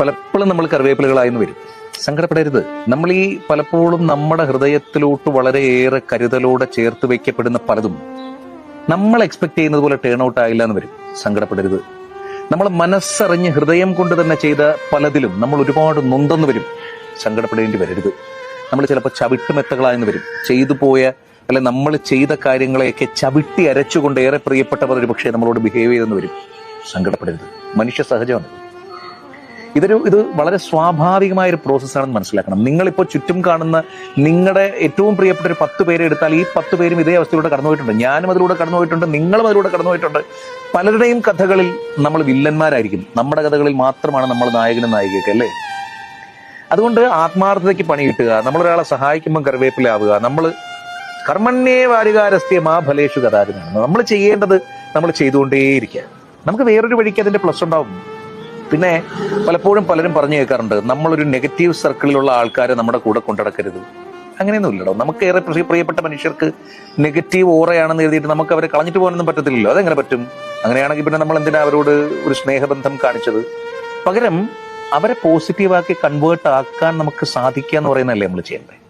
പലപ്പോഴും നമ്മൾ കറിവേപ്പിലകളായെന്ന് വരും. സങ്കടപ്പെടരുത്. നമ്മൾ ഈ പലപ്പോഴും നമ്മുടെ ഹൃദയത്തിലോട്ട് വളരെയേറെ കരുതലോടെ ചേർത്ത് വെക്കപ്പെടുന്ന പലതും നമ്മൾ എക്സ്പെക്ട് ചെയ്യുന്നത് പോലെ ടേൺ ഔട്ട് ആയില്ല എന്ന് വരും. സങ്കടപ്പെടരുത്. നമ്മൾ മനസ്സറിഞ്ഞ് ഹൃദയം കൊണ്ട് തന്നെ ചെയ്ത പലതിലും നമ്മൾ ഒരുപാട് നൊന്തെന്ന് വരും. സങ്കടപ്പെടേണ്ടി വരരുത്. നമ്മൾ ചിലപ്പോൾ ചവിട്ടുമെത്തകളായെന്ന് വരും. ചെയ്തു പോയ അല്ലെ നമ്മൾ ചെയ്ത കാര്യങ്ങളെയൊക്കെ ചവിട്ടി അരച്ചുകൊണ്ട് ഏറെ പ്രിയപ്പെട്ടവർ ഒരു പക്ഷേ നമ്മളോട് ബിഹേവ് ചെയ്തെന്ന് വരും. സങ്കടപ്പെടരുത്. മനുഷ്യ സഹജമാണ്. ഇതൊരു ഇത് വളരെ സ്വാഭാവികമായ ഒരു പ്രോസസ്സാണെന്ന് മനസ്സിലാക്കണം. നിങ്ങളിപ്പോൾ ചുറ്റും കാണുന്ന നിങ്ങളുടെ ഏറ്റവും പ്രിയപ്പെട്ട ഒരു പത്ത് പേരെ എടുത്താൽ ഈ പത്ത് പേരും ഇതേ അവസ്ഥയിലൂടെ കടന്നുപോയിട്ടുണ്ട് ഞാനും അതിലൂടെ കടന്നുപോയിട്ടുണ്ട് നിങ്ങളും അതിലൂടെ കടന്നുപോയിട്ടുണ്ട് പലരുടെയും കഥകളിൽ നമ്മൾ വില്ലന്മാരായിരിക്കും. നമ്മുടെ കഥകളിൽ മാത്രമാണ് നമ്മൾ നായകനും നായികയൊക്കെ അല്ലേ? അതുകൊണ്ട് ആത്മാർത്ഥതയ്ക്ക് പണി കിട്ടുക നമ്മൾ ഒരാളെ സഹായിക്കുമ്പോൾ കറിവേപ്പിലാവുക നമ്മൾ കർമ്മണ്യേ വാരികാരസ്ത്യ മാ ഫലേഷു കഥാചനാണ് നമ്മൾ ചെയ്യേണ്ടത് നമ്മൾ ചെയ്തുകൊണ്ടേയിരിക്കുക. നമുക്ക് വേറൊരു വഴിക്ക് അതിന്റെ പ്ലസ് ഉണ്ടാവും. പിന്നെ പലപ്പോഴും പലരും പറഞ്ഞു കേൾക്കാറുണ്ട് നമ്മളൊരു നെഗറ്റീവ് സർക്കിളിലുള്ള ആൾക്കാരെ നമ്മുടെ കൂടെ കൊണ്ടടക്കരുത് അങ്ങനെയൊന്നും ഇല്ലടോ നമുക്ക് ഏറെ പ്രിയപ്പെട്ട മനുഷ്യർക്ക് നെഗറ്റീവ് ഓറയാണെന്ന് എഴുതിയിട്ട് നമുക്ക് അവരെ കളഞ്ഞിട്ട് പോകാനൊന്നും പറ്റത്തില്ലല്ലോ. അതെങ്ങനെ പറ്റും? അങ്ങനെയാണെങ്കിൽ പിന്നെ നമ്മൾ എന്തിനാ അവരോട് ഒരു സ്നേഹബന്ധം കാണിച്ചത്? പകരം അവരെ പോസിറ്റീവാക്കി കൺവേർട്ട് ആക്കാൻ നമുക്ക് സാധിക്കുക എന്ന് പറയുന്നതല്ലേ നമ്മൾ ചെയ്യേണ്ടത്?